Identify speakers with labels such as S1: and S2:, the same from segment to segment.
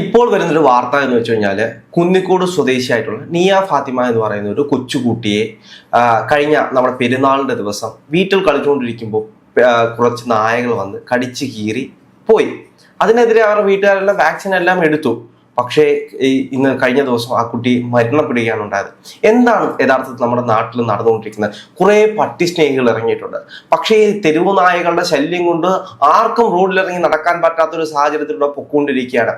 S1: ഇപ്പോൾ വരുന്നൊരു വാർത്ത എന്ന് വെച്ച് കഴിഞ്ഞാൽ കുന്നിക്കോട് സ്വദേശിയായിട്ടുള്ള നിയ ഫാത്തിമ എന്ന് പറയുന്ന ഒരു കൊച്ചുകുട്ടിയെ കഴിഞ്ഞ നമ്മുടെ പെരുന്നാളിന്റെ ദിവസം വീട്ടിൽ കളിച്ചുകൊണ്ടിരിക്കുമ്പോൾ കുറച്ച് നായകൾ വന്ന് കടിച്ചു കീറി പോയി. അതിനെതിരെ അവരുടെ വീട്ടുകാരെല്ലാം വാക്സിൻ എല്ലാം എടുത്തു. പക്ഷേ ഈ ഇന്ന് കഴിഞ്ഞ ദിവസം ആ കുട്ടി മരണപ്പെടുകയാണ് ഉണ്ടായത്. എന്താണ് യഥാർത്ഥത്തിൽ നമ്മുടെ നാട്ടിൽ നടന്നുകൊണ്ടിരിക്കുന്നത്? കുറേ പട്ടി സ്നേഹികൾ ഇറങ്ങിയിട്ടുണ്ട്. പക്ഷേ ഈ തെരുവു നായകളുടെ ശല്യം കൊണ്ട് ആർക്കും റോഡിലിറങ്ങി നടക്കാൻ പറ്റാത്തൊരു സാഹചര്യത്തിലൂടെ പൊക്കോണ്ടിരിക്കുകയാണ്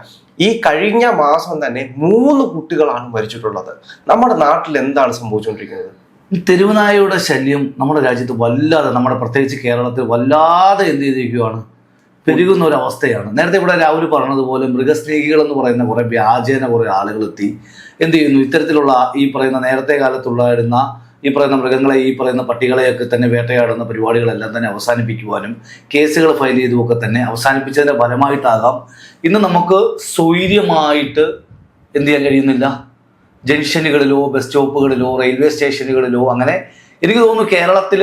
S1: ഈ കഴിഞ്ഞ മാസം തന്നെ മൂന്ന് കുട്ടികളാണ് മരിച്ചിട്ടുള്ളത്. നമ്മുടെ നാട്ടിൽ എന്താണ് സംഭവിച്ചുകൊണ്ടിരിക്കുന്നത്?
S2: ഈ തെരുവുനായയുടെ ശല്യം നമ്മുടെ രാജ്യത്ത് വല്ലാതെ നമ്മുടെ പ്രത്യേകിച്ച് കേരളത്തിൽ വല്ലാതെ എന്ത് ചെയ്തിരിക്കുകയാണ്? പെരുകുന്ന ഒരു അവസ്ഥയാണ് നേരത്തെ ഇവിടെ രാഹുൽ പറഞ്ഞതുപോലെ മൃഗസ്നേഹികൾ എന്ന് പറയുന്ന കുറെ വ്യാജേന കുറെ ആളുകൾ എത്തി എന്ത് ചെയ്യുന്നു? ഇത്തരത്തിലുള്ള ഈ പറയുന്ന നേരത്തെ കാലത്തുള്ളായിരുന്ന ഈ പറയുന്ന മൃഗങ്ങളെ ഈ പറയുന്ന പട്ടികളെയൊക്കെ തന്നെ വേട്ടയാടുന്ന പരിപാടികളെല്ലാം തന്നെ അവസാനിപ്പിക്കുവാനും കേസുകൾ ഫയൽ ചെയ്തുമൊക്കെ തന്നെ അവസാനിപ്പിച്ചതിന്റെ ഫലമായിട്ടാകാം. ഇന്ന് നമുക്ക് സ്വൈര്യമായിട്ട് എന്ത് ചെയ്യാൻ കഴിയുന്നില്ല? ജംഗ്ഷനുകളിലോ ബസ് സ്റ്റോപ്പുകളിലോ റെയിൽവേ സ്റ്റേഷനുകളിലോ അങ്ങനെ എനിക്ക് തോന്നുന്നു കേരളത്തിൽ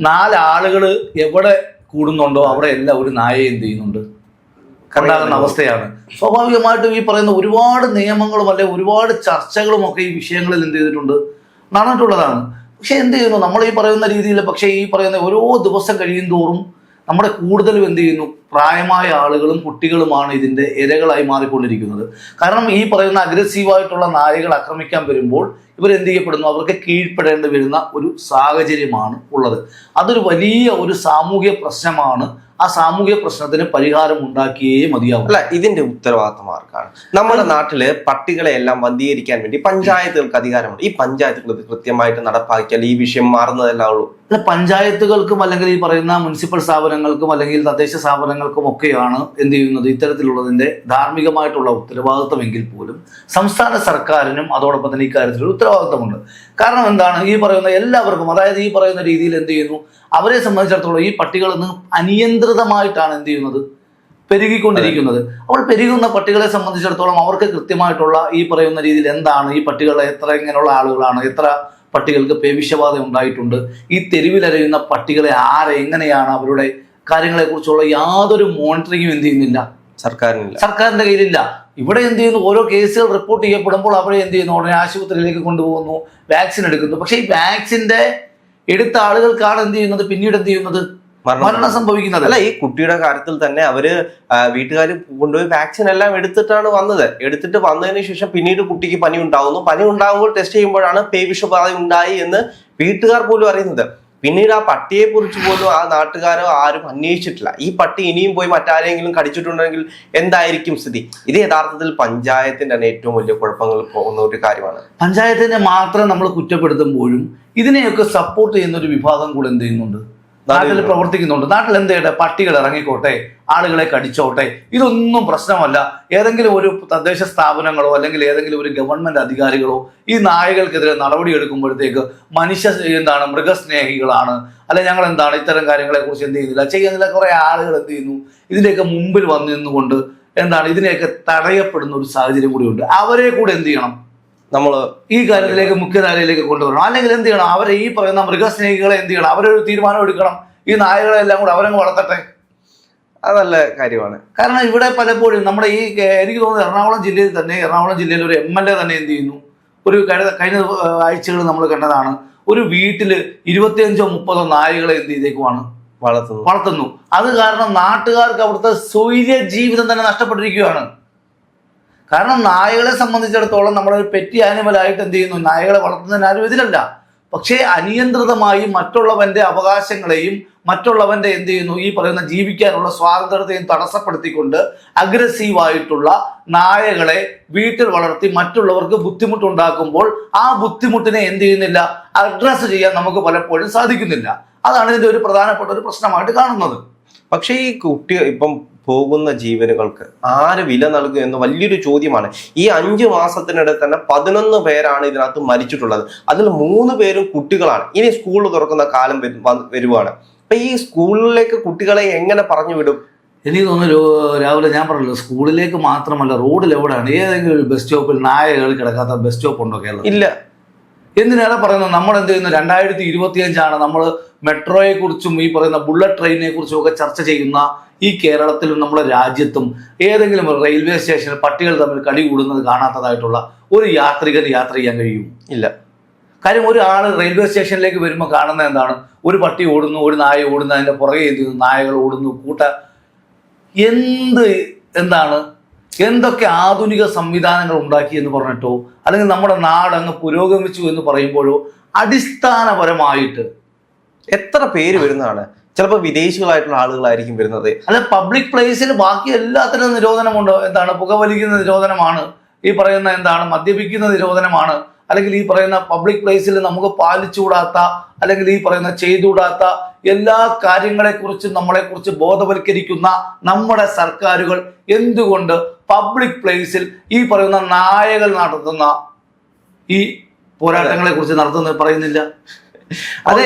S2: നാലാളുകൾ എവിടെ കൂടുന്നുണ്ടോ? അവിടെ എല്ലാം ഒരു നായയെ എന്ത് ചെയ്യുന്നുണ്ട്? കണ്ടാകുന്ന അവസ്ഥയാണ്. സ്വാഭാവികമായിട്ടും ഈ പറയുന്ന ഒരുപാട് നിയമങ്ങളും അല്ലെ ഒരുപാട് ചർച്ചകളും ഒക്കെ ഈ വിഷയങ്ങളിൽ എന്ത് ചെയ്തിട്ടുണ്ട്? നടന്നിട്ടുള്ളതാണ്. പക്ഷെ എന്ത് ചെയ്യുന്നു? നമ്മൾ ഈ പറയുന്ന രീതിയിൽ പക്ഷേ ഈ പറയുന്ന ഓരോ ദിവസം കഴിയും തോറും നമ്മുടെ കൂടുതലും എന്ത് ചെയ്യുന്നു? പ്രായമായ ആളുകളും കുട്ടികളുമാണ് ഇതിന്റെ ഇരകളായി മാറിക്കൊണ്ടിരിക്കുന്നത്. കാരണം ഈ പറയുന്ന അഗ്രസീവായിട്ടുള്ള നായകൾ ആക്രമിക്കാൻ വരുമ്പോൾ ഇവരെന്ത് ചെയ്യപ്പെടുന്നു? അവർക്ക് കീഴ്പ്പെടേണ്ടി വരുന്ന ഒരു സാഹചര്യമാണ് ഉള്ളത്. അതൊരു വലിയ ഒരു സാമൂഹ്യ പ്രശ്നമാണ്. ആ സാമൂഹ്യ പ്രശ്നത്തിന് പരിഹാരം ഉണ്ടാക്കിയേ മതിയാവും.
S1: അല്ല ഇതിന്റെ ഉത്തരവാദിത്തം ആർക്കാണ്? നമ്മുടെ നാട്ടിൽ പട്ടികളെ എല്ലാം വന്ധീകരിക്കാൻ വേണ്ടി പഞ്ചായത്തുകൾക്ക് അധികാരമുണ്ട്. ഈ പഞ്ചായത്തുകൾ ഇത് കൃത്യമായിട്ട് നടപ്പാക്കിയാൽ ഈ വിഷയം മാറുന്നതല്ല ഉള്ളൂ.
S2: അല്ല പഞ്ചായത്തുകൾക്കും അല്ലെങ്കിൽ ഈ പറയുന്ന മുനിസിപ്പൽ സ്ഥാപനങ്ങൾക്കും അല്ലെങ്കിൽ തദ്ദേശ സ്ഥാപനങ്ങൾക്കും ഒക്കെയാണ് എന്ത് ചെയ്യുന്നത്? ഇത്തരത്തിലുള്ളതിന്റെ ധാർമ്മികമായിട്ടുള്ള ഉത്തരവാദിത്വമെങ്കിൽ പോലും സംസ്ഥാന സർക്കാരിനും അതോടൊപ്പം തന്നെ ഇക്കാര്യത്തിൽ ഉത്തരവാദിത്വമുണ്ട്. കാരണം എന്താണ്? ഈ പറയുന്ന എല്ലാവർക്കും അതായത് ഈ പറയുന്ന രീതിയിൽ എന്ത് ചെയ്യുന്നു? അവരെ സംബന്ധിച്ചിടത്തോളം ഈ പട്ടികൾ ഇന്ന് അനിയന്ത്രിതമായിട്ടാണ് എന്ത് ചെയ്യുന്നത്? പെരുകിക്കൊണ്ടിരിക്കുന്നത്. അപ്പോൾ പെരുകുന്ന പട്ടികളെ സംബന്ധിച്ചിടത്തോളം അവർക്ക് കൃത്യമായിട്ടുള്ള ഈ പറയുന്ന രീതിയിൽ എന്താണ്? ഈ പട്ടികളെ എത്ര ഇങ്ങനെയുള്ള ആളുകളാണ്? എത്ര പട്ടികൾക്ക് പേവിഷബാധ ഉണ്ടായിട്ടുണ്ട്. ഈ തെരുവിലരയുന്ന പട്ടികളെ ആരെ എങ്ങനെയാണ് അവരുടെ കാര്യങ്ങളെക്കുറിച്ചുള്ള യാതൊരു മോണിറ്ററിങ്ങും എന്ത് ചെയ്യുന്നില്ല.
S1: സർക്കാരിനില്ല.
S2: സർക്കാരിന്റെ കയ്യിലില്ല. ഇവിടെ എന്ത് ചെയ്യുന്നു? ഓരോ കേസുകൾ റിപ്പോർട്ട് ചെയ്യപ്പെടുമ്പോൾ അവരെ എന്ത് ചെയ്യുന്നു? ഉടനെ ആശുപത്രിയിലേക്ക് കൊണ്ടുപോകുന്നു വാക്സിൻ എടുക്കുന്നു. പക്ഷേ ഈ വാക്സിന്റെ എടുത്ത ആളുകൾക്കാണ് എന്ത് ചെയ്യുന്നത്? പിന്നീട് എന്ത് ചെയ്യുന്നത്?
S1: മരണം
S2: സംഭവിക്കുന്നത്.
S1: അല്ല ഈ കുട്ടിയുടെ കാര്യത്തിൽ തന്നെ അവർ വീട്ടുകാർ കൊണ്ടുപോയി വാക്സിൻ എല്ലാം എടുത്തിട്ടാണ് വന്നത്. എടുത്തിട്ട് വന്നതിന് ശേഷം പിന്നീട് കുട്ടിക്ക് പനി ഉണ്ടാവുന്നു. പനി ഉണ്ടാകുമ്പോൾ ടെസ്റ്റ് ചെയ്യുമ്പോഴാണ് പേവിഷബാധ ഉണ്ടായി എന്ന് വീട്ടുകാർ പോലും അറിയുന്നത്. പിന്നീട് ആ പട്ടിയെ കുറിച്ച് പോലും ആ നാട്ടുകാരോ ആരും അന്വേഷിച്ചിട്ടില്ല. ഈ പട്ടി ഇനിയും പോയി മറ്റാരെങ്കിലും കടിച്ചിട്ടുണ്ടെങ്കിൽ എന്തായിരിക്കും സ്ഥിതി? ഇത് യഥാർത്ഥത്തിൽ പഞ്ചായത്തിന്റെ തന്നെ ഏറ്റവും വലിയ കുഴപ്പങ്ങൾ പോകുന്ന ഒരു കാര്യമാണ്.
S2: പഞ്ചായത്തിനെ മാത്രം നമ്മൾ കുറ്റപ്പെടുത്തുമ്പോഴും ഇതിനെയൊക്കെ സപ്പോർട്ട് ചെയ്യുന്ന ഒരു വിഭാഗം കൂടെ എന്ത് ചെയ്യുന്നുണ്ട്? നാട്ടിൽ പ്രവർത്തിക്കുന്നുണ്ട്. നാട്ടിൽ എന്ത് ചെയ്യട്ടെ? പട്ടികൾ ഇറങ്ങിക്കോട്ടെ ആളുകളെ കടിച്ചോട്ടെ. ഇതൊന്നും പ്രശ്നമല്ല. ഏതെങ്കിലും ഒരു തദ്ദേശ സ്ഥാപനങ്ങളോ അല്ലെങ്കിൽ ഏതെങ്കിലും ഒരു ഗവൺമെന്റ് അധികാരികളോ ഈ നായകൾക്കെതിരെ നടപടി എടുക്കുമ്പോഴത്തേക്ക് മനുഷ്യ എന്താണ് മൃഗസ്നേഹികളാണ്. അല്ലെ ഞങ്ങൾ എന്താണ് ഇത്തരം കാര്യങ്ങളെ കുറിച്ച് എന്ത് ചെയ്യുന്നില്ല? ചെയ്യുന്നില്ല. കുറെ ആളുകൾ എന്ത് ചെയ്യുന്നു? ഇതിന്റെയൊക്കെ മുമ്പിൽ വന്നു നിന്നുകൊണ്ട് എന്താണ് ഇതിനെയൊക്കെ തടയപ്പെടുന്ന ഒരു സാഹചര്യം കൂടിയുണ്ട്. അവരെ കൂടെ എന്ത് ചെയ്യണം?
S1: നമ്മൾ
S2: ഈ കാര്യത്തിലേക്ക് മുഖ്യധാരയിലേക്ക് കൊണ്ടുവരണം. അല്ലെങ്കിൽ എന്ത് ചെയ്യണം? അവരെ ഈ പറയുന്ന മൃഗസ്നേഹികളെ എന്ത് ചെയ്യണം? അവരൊരു തീരുമാനം എടുക്കണം. ഈ നായകളെ എല്ലാം കൂടെ അവരങ്ങ് വളർത്തട്ടെ.
S1: അത് നല്ല കാര്യമാണ്.
S2: കാരണം ഇവിടെ പലപ്പോഴും നമ്മുടെ ഈ എനിക്ക് തോന്നുന്നു എറണാകുളം ജില്ലയിൽ തന്നെ എറണാകുളം ജില്ലയിൽ ഒരു എം എൽ എ തന്നെ എന്ത് ചെയ്യുന്നു? ഒരു കഴിഞ്ഞ കഴിഞ്ഞ ആഴ്ചകൾ നമ്മൾ കണ്ടതാണ്. ഒരു വീട്ടിൽ ഇരുപത്തിയഞ്ചോ മുപ്പതോ നായകളെ എന്ത് ചെയ്തേക്കുവാണ്?
S1: വളർത്തുന്നു.
S2: വളർത്തുന്നു. അത് കാരണം നാട്ടുകാർക്ക് അവിടുത്തെ സ്വൈര്യ ജീവിതം തന്നെ നഷ്ടപ്പെട്ടിരിക്കുകയാണ്. കാരണം നായകളെ സംബന്ധിച്ചിടത്തോളം നമ്മളൊരു പെറ്റി ആനിമലായിട്ട് എന്ത് ചെയ്യുന്നു? നായകളെ വളർത്തുന്നതിന് ആരും എതിരല്ല പക്ഷേ അനിയന്ത്രിതമായി മറ്റുള്ളവന്റെ അവകാശങ്ങളെയും മറ്റുള്ളവന്റെ എന്ത് ചെയ്യുന്നു? ഈ പറയുന്ന ജീവിക്കാനുള്ള സ്വാതന്ത്ര്യത്തെയും തടസ്സപ്പെടുത്തിക്കൊണ്ട് അഗ്രസീവായിട്ടുള്ള നായകളെ വീട്ടിൽ വളർത്തി മറ്റുള്ളവർക്ക് ബുദ്ധിമുട്ടുണ്ടാക്കുമ്പോൾ ആ ബുദ്ധിമുട്ടിനെ എന്ത് ചെയ്യുന്നില്ല? അഡ്രസ്സ് ചെയ്യാൻ നമുക്ക് പലപ്പോഴും സാധിക്കുന്നില്ല. അതാണ് ഇതിന്റെ ഒരു പ്രധാനപ്പെട്ട ഒരു പ്രശ്നമായിട്ട് കാണുന്നത്.
S1: പക്ഷേ ഈ കുട്ടി ഇപ്പം പോകുന്ന ജീവനുകൾക്ക് ആര് വില നൽകും എന്ന് വലിയൊരു ചോദ്യമാണ്. ഈ അഞ്ചു മാസത്തിനിടെ തന്നെ പതിനൊന്ന് പേരാണ് ഇതിനകത്ത് മരിച്ചിട്ടുള്ളത്. അതിൽ മൂന്ന് പേരും കുട്ടികളാണ്. ഇനി സ്കൂൾ തുറക്കുന്ന കാലം വരുവാണ്. അപ്പൊ ഈ സ്കൂളിലേക്ക് കുട്ടികളെ എങ്ങനെ പറഞ്ഞു വിടും?
S2: എനിക്ക് തോന്നുന്നു രാവിലെ ഞാൻ പറഞ്ഞല്ലോ സ്കൂളിലേക്ക് മാത്രമല്ല റോഡിൽ എവിടെയാണ്? ഏതെങ്കിലും ഒരു ബസ് സ്റ്റോപ്പിൽ നായകൾ കിടക്കാത്ത ബസ് സ്റ്റോപ്പ് ഉണ്ടോ കേരളത്തിൽ?
S1: ഇല്ല.
S2: എന്തിനാണ് പറയുന്നത്? നമ്മൾ എന്ത് ചെയ്യുന്നു? രണ്ടായിരത്തി ഇരുപത്തി അഞ്ചാണ് നമ്മൾ മെട്രോയെ കുറിച്ചും ഈ പറയുന്ന ബുള്ളറ്റ് ട്രെയിനിനെ കുറിച്ചും ഒക്കെ ചർച്ച ചെയ്യുന്ന ഈ കേരളത്തിലും നമ്മുടെ രാജ്യത്തും ഏതെങ്കിലും ഒരു റെയിൽവേ സ്റ്റേഷനിൽ പട്ടികൾ തമ്മിൽ കടി കൂടുന്നത് കാണാത്തതായിട്ടുള്ള ഒരു യാത്രികന് യാത്ര ചെയ്യാൻ കഴിയും?
S1: ഇല്ല.
S2: കാര്യം ഒരു ആൾ റെയിൽവേ സ്റ്റേഷനിലേക്ക് വരുമ്പോൾ കാണുന്ന എന്താണ്? ഒരു പട്ടി ഓടുന്നു ഒരു നായ ഓടുന്നു അതിന്റെ പുറകെ എന്ത് നായകൾ ഓടുന്നു കൂട്ട. എന്ത് എന്താണ്? എന്തൊക്കെ ആധുനിക സംവിധാനങ്ങൾ ഉണ്ടാക്കി എന്ന് പറഞ്ഞിട്ടോ അല്ലെങ്കിൽ നമ്മുടെ നാട് അങ്ങ് പുരോഗമിച്ചു എന്ന് പറയുമ്പോഴോ അടിസ്ഥാനപരമായിട്ട്
S1: എത്ര പേര് വരുന്നതാണ്? ചിലപ്പോൾ വിദേശികളായിട്ടുള്ള ആളുകളായിരിക്കും വരുന്നത്.
S2: അല്ല പബ്ലിക് പ്ലേസിൽ ബാക്കി എല്ലാത്തിനും നിരോധനമുണ്ടോ? എന്താണ് പുകവലിക്കുന്ന നിരോധനമാണ്? ഈ പറയുന്ന എന്താണ് മദ്യപിക്കുന്ന നിരോധനമാണ്? അല്ലെങ്കിൽ ഈ പറയുന്ന പബ്ലിക് പ്ലേസിൽ നമുക്ക് പാലിച്ചുകൂടാത്ത അല്ലെങ്കിൽ ഈ പറയുന്ന ചെയ്തുകൂടാത്ത എല്ലാ കാര്യങ്ങളെക്കുറിച്ചും നമ്മളെക്കുറിച്ച് ബോധവൽക്കരിക്കുന്ന നമ്മുടെ സർക്കാരുകൾ എന്തുകൊണ്ട് പബ്ലിക് പ്ലേസിൽ ഈ പറയുന്ന നായകൾ നടത്തുന്ന ഈ പോരാട്ടങ്ങളെ കുറിച്ച് നടത്തുന്നത് പറയുന്നില്ല?
S1: അതെ.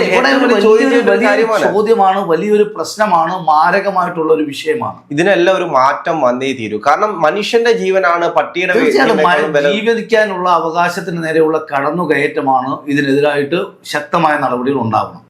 S2: ചോദ്യമാണ് വലിയൊരു പ്രശ്നമാണ് മാരകമായിട്ടുള്ള ഒരു വിഷയമാണ്.
S1: ഇതിനെല്ലാം ഒരു മാറ്റം വന്നേ തീരൂ. കാരണം മനുഷ്യന്റെ ജീവനാണ് പട്ടിയുടെ
S2: ജീവിക്കാനുള്ള അവകാശത്തിന് നേരെയുള്ള കടന്നുകയറ്റമാണ് ഇതിനെതിരായിട്ട് ശക്തമായ നടപടികൾ ഉണ്ടാവണം.